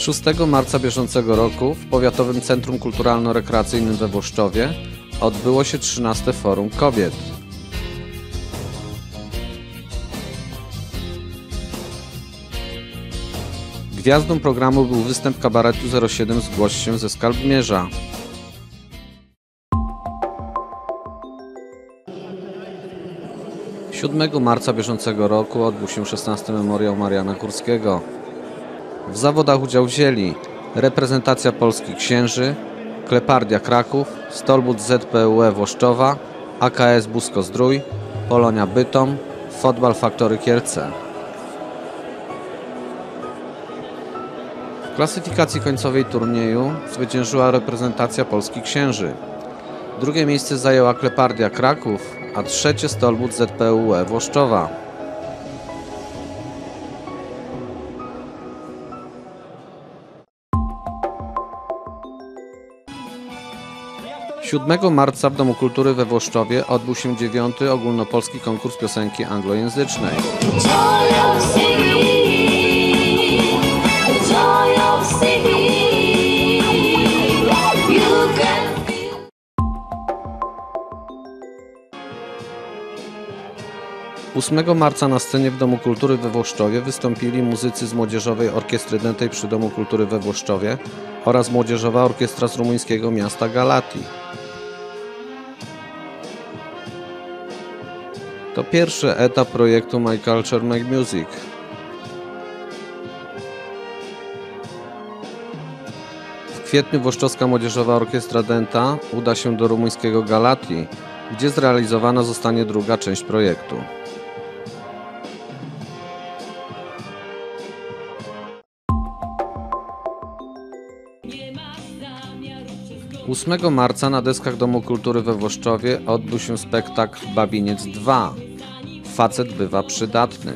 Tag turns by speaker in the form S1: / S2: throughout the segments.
S1: 6 marca bieżącego roku w Powiatowym Centrum Kulturalno-Rekreacyjnym we Włoszczowie odbyło się 13 Forum Kobiet. Gwiazdą programu był występ kabaretu 07 Zgłoś się ze Skalbmierza. Siódmego marca bieżącego roku odbył się 16 Memoriał Mariana Kurskiego. W zawodach udział wzięli reprezentacja Polskich Księży, Klepardia Kraków, Stolbut ZPUE Włoszczowa, AKS Busko Zdrój, Polonia Bytom, Fotbal Faktory Kielce. W klasyfikacji końcowej turnieju zwyciężyła reprezentacja Polskich Księży. Drugie miejsce zajęła Klepardia Kraków, a trzecie Stolbut ZPUE Włoszczowa. 7 marca w Domu Kultury we Włoszczowie odbył się dziewiąty ogólnopolski konkurs piosenki anglojęzycznej. 8 marca na scenie w Domu Kultury we Włoszczowie wystąpili muzycy z Młodzieżowej Orkiestry Dętej przy Domu Kultury we Włoszczowie oraz Młodzieżowa Orkiestra z rumuńskiego miasta Galati. To pierwszy etap projektu My Culture My Music. W kwietniu Włoszczowska Młodzieżowa Orkiestra Denta uda się do rumuńskiego Galati, gdzie zrealizowana zostanie druga część projektu. 8 marca na deskach Domu Kultury we Włoszczowie odbył się spektakl Babiniec 2. Facet bywa przydatny.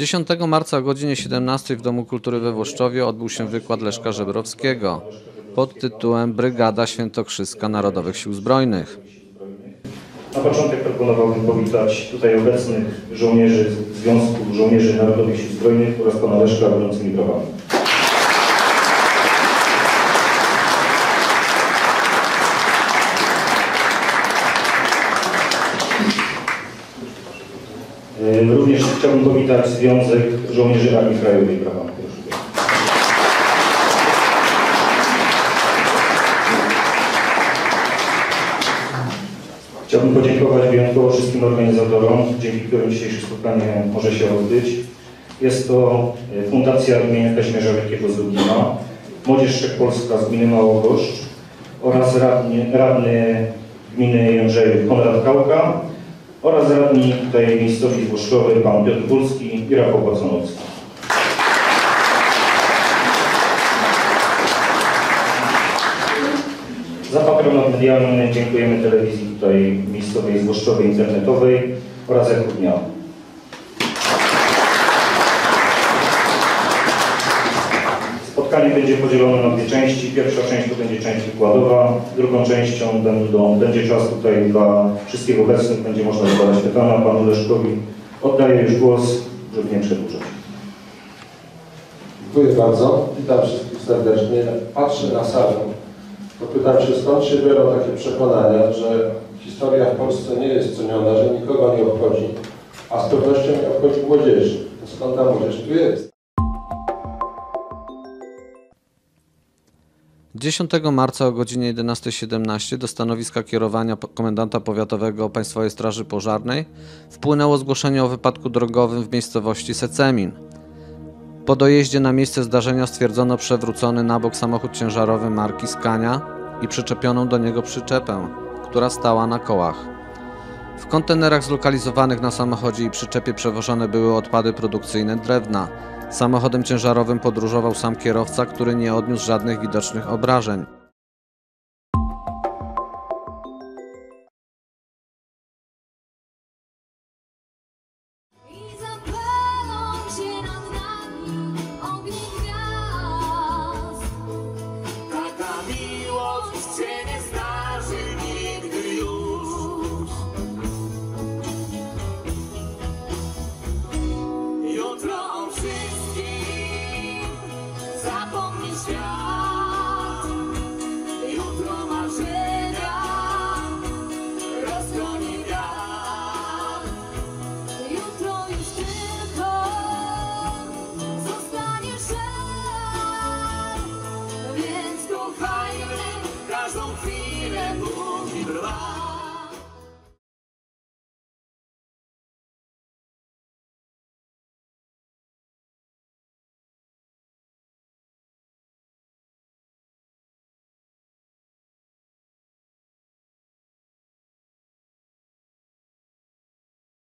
S1: 10 marca o godzinie 17 w Domu Kultury we Włoszczowie odbył się wykład Leszka Żebrowskiego pod tytułem Brygada Świętokrzyska Narodowych Sił Zbrojnych.
S2: Na początek proponowałbym powitać tutaj obecnych żołnierzy Związku Żołnierzy Narodowych Sił Zbrojnych oraz pana Leszka gorącymi brawami. Również chciałbym powitać Związek Żołnierzy Armii Krajowej bardzo. Chciałbym podziękować wyjątkowo wszystkim organizatorom, dzięki którym dzisiejsze spotkanie może się odbyć. Jest to e, Fundacja imienia Kaźmierza Wielkiego z Lublina, Młodzież Wszechpolska z gminy Małogoszcz oraz radny, radny gminy Jędrzejów Konrad Kałka oraz radni tutaj miejscowi Włoszczowej pan Piotr Górski i Rafał Paconowski. Za patronat medialny dziękujemy telewizji tutaj miejscowej Złoszczowej internetowej oraz Echo Dnia. Spotkanie będzie podzielone na dwie części. Pierwsza część to będzie część wykładowa, drugą częścią będą, będzie czas tutaj dla wszystkich obecnych, będzie można zadać pytania panu Leszkowi. Oddaję już głos, żeby nie przedłużać.
S3: Dziękuję bardzo. Witam wszystkich serdecznie. Patrzę na salę, to pytam się, skąd się biorą takie przekonania, że historia w Polsce nie jest ceniona, że nikogo nie obchodzi, a z pewnością nie obchodzi młodzieży. Skąd ta młodzież tu jest?
S1: 10 marca o godzinie 11.17 do stanowiska kierowania komendanta powiatowego Państwowej Straży Pożarnej wpłynęło zgłoszenie o wypadku drogowym w miejscowości Secemin. Po dojeździe na miejsce zdarzenia stwierdzono przewrócony na bok samochód ciężarowy marki Scania i przyczepioną do niego przyczepę, która stała na kołach. W kontenerach zlokalizowanych na samochodzie i przyczepie przewożone były odpady produkcyjne drewna. Samochodem ciężarowym podróżował sam kierowca, który nie odniósł żadnych widocznych obrażeń.